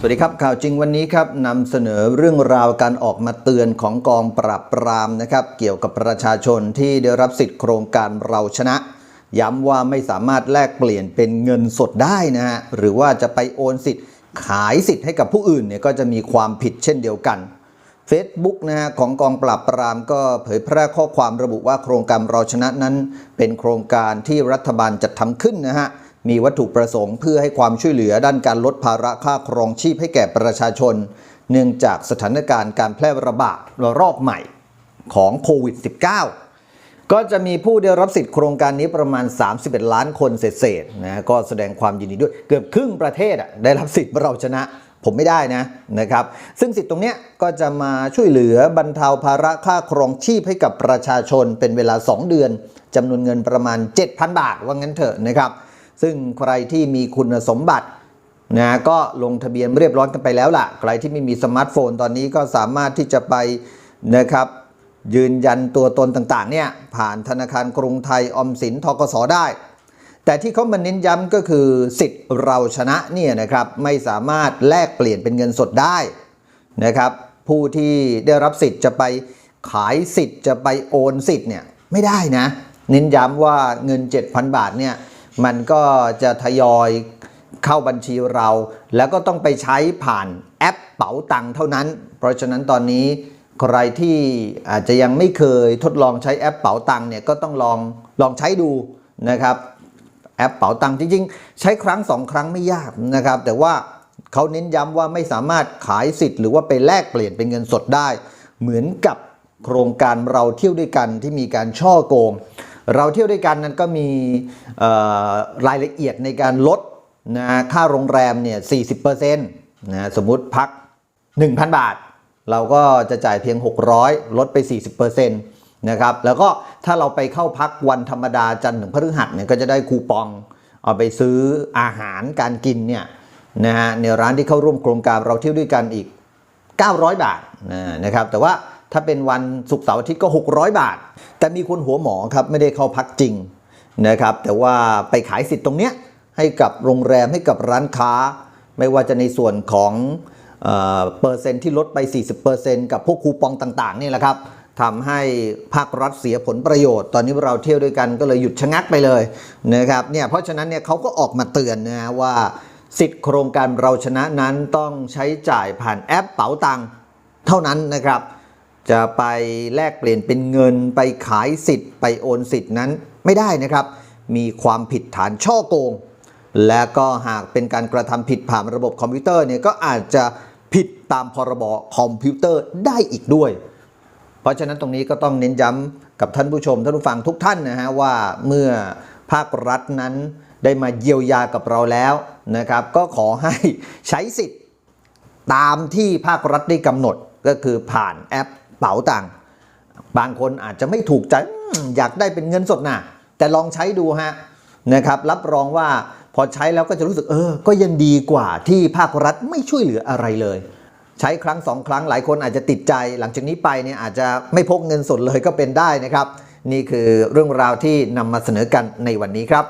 สวัสดีครับ ข่าวจริงวันนี้ครับนำเสนอเรื่องราวการออกมาเตือนของกองปราบปรามนะครับ เกี่ยวกับประชาชนที่ได้รับสิทธิ์โครงการเราชนะ ย้ำว่าไม่สามารถแลกเปลี่ยนเป็นเงินสดได้นะฮะหรือว่าจะไปโอนสิทธิ์ ขายสิทธิ์ให้กับผู้อื่นเนี่ยก็จะมีความผิดเช่นเดียวกัน Facebook นะฮะของกองปราบปรามก็เผยแพร่ข้อความระบุว่าโครงการเราชนะนั้น เป็นโครงการที่รัฐบาลจัดทำขึ้นนะฮะ มีวัตถุประสงค์เพื่อให้ความช่วยเหลือด้านการลดภาระค่าครองชีพให้แก่ประชาชน เนื่องจากสถานการณ์การแพร่ระบาดระลอกใหม่ของโควิด -19 ก็จะมีผู้ได้รับสิทธิ์โครงการนี้ประมาณ 31 ล้านคนเศษๆนะก็แสดงความยินดีด้วยเกือบครึ่งประเทศอะได้รับสิทธิ์เราชนะผมไม่ได้นะนะครับ ซึ่งสิทธิ์ตรงนี้ก็จะมาช่วยเหลือบรรเทาภาระค่าครองชีพให้กับประชาชนเป็นเวลา 2 เดือนจำนวนเงินประมาณ 7,000 บาทว่างั้นเถอะนะครับ ซึ่งใครที่มีคุณสมบัตินะก็ลงทะเบียนเรียบร้อยกันไปแล้วล่ะ ใครที่ไม่มีสมาร์ทโฟนตอนนี้ก็สามารถที่จะไปนะครับยืนยันตัวตนต่างๆเนี่ยผ่านธนาคารกรุงไทยอมสินทกสได้ แต่ที่เขามาเน้นย้ำก็คือสิทธิ์เราชนะเนี่ยนะครับไม่สามารถแลกเปลี่ยนเป็นเงินสดได้นะครับผู้ที่ได้รับสิทธิ์จะไปขายสิทธิ์จะไปโอนสิทธิ์เนี่ยไม่ได้นะ เน้นย้ำว่าเงิน 7,000 บาทเนี่ย มันก็จะทยอยเข้าบัญชีเรา แล้วก็ต้องไปใช้ผ่านแอปเป๋าตังเท่านั้น เพราะฉะนั้นตอนนี้ใครที่อาจจะยังไม่เคยทดลองใช้แอปเป๋าตังเนี่ยก็ต้องลองลองใช้ดูนะครับแอปเป๋าตังจริงๆ ใช้ครั้งสองครั้งไม่ยากนะครับ แต่ว่าเขาเน้นย้ำว่าไม่สามารถขายสิทธิ์หรือว่าไปแลกเปลี่ยนเป็นเงินสดได้ เหมือนกับโครงการเราเที่ยวด้วยกันที่มีการช่อโกง เราเที่ยวด้วยกันนั้นก็มีรายละเอียดในการลดนะค่าโรงแรมเนี่ย40%นะสมมุติพัก 1,000 บาท เราก็จะจ่ายเพียง 600 ลดไป 40%นะครับแล้วก็ถ้าเราไปเข้าพักวันธรรมดาจันทร์ถึงพฤหัสเนี่ยก็จะได้คูปองเอาไปซื้ออาหารการกินเนี่ยนะฮะในร้านที่เข้าร่วมโครงการเราเที่ยวด้วยกันอีก 900 บาทนะครับแต่ว่า ถ้าเป็นวันศุกร์เสาร์อาทิตย์ก็ 600 บาท แต่มีคนหัวหมอครับไม่ได้เข้าพักจริงนะครับ แต่ว่าไปขายสิทธิ์ตรงเนี้ยให้กับโรงแรมให้กับร้านค้า ไม่ว่าจะในส่วนของเอเปอร์เซ็นต์ที่ลดไป 40%กับพวกคูปองต่างๆนี่แหละครับทำให้ภาครัฐเสียผลประโยชน์ ตอนนี้เราเที่ยวด้วยกันก็เลยหยุดชะงักไปเลยนะครับเนี่ยเพราะฉะนั้นเนี่ยเขาก็ออกมาเตือนนะว่าสิทธิ์โครงการเราชนะนั้นต้องใช้จ่ายผ่านแอปเป๋าตังค์เท่านั้นนะครับ จะไปแลกเปลี่ยนเป็นเงินไปขายสิทธิ์ ไปโอนสิทธิ์นั้นไม่ได้นะครับ มีความผิดฐานช่อโกง และก็หากเป็นการกระทำผิดผ่านระบบคอมพิวเตอร์เนี่ยก็อาจจะผิดตามพรบคอมพิวเตอร์ได้อีกด้วย เพราะฉะนั้นตรงนี้ก็ต้องเน้นย้ำกับท่านผู้ชมท่านผู้ฟังทุกท่านนะฮะว่าเมื่อภาครัฐนั้นได้มาเยียวยากับเราแล้วนะครับ ก็ขอให้ใช้สิทธิ์ตามที่ภาครัฐได้กำหนดก็คือผ่านแอป เป๋าตังค์บางคนอาจจะไม่ถูกใจอยากได้เป็นเงินสดนะแต่ลองใช้ดูฮะนะครับรับรองว่าพอใช้แล้วก็จะรู้สึกเออ ก็ยังดีกว่าที่ภาครัฐไม่ช่วยเหลืออะไรเลย ใช้ครั้งสองครั้งหลายคนอาจจะติดใจ หลังจากนี้ไปเนี่ยอาจจะไม่พกเงินสดเลยก็เป็นได้นะครับ นี่คือเรื่องราวที่นำมาเสนอกันในวันนี้ครับ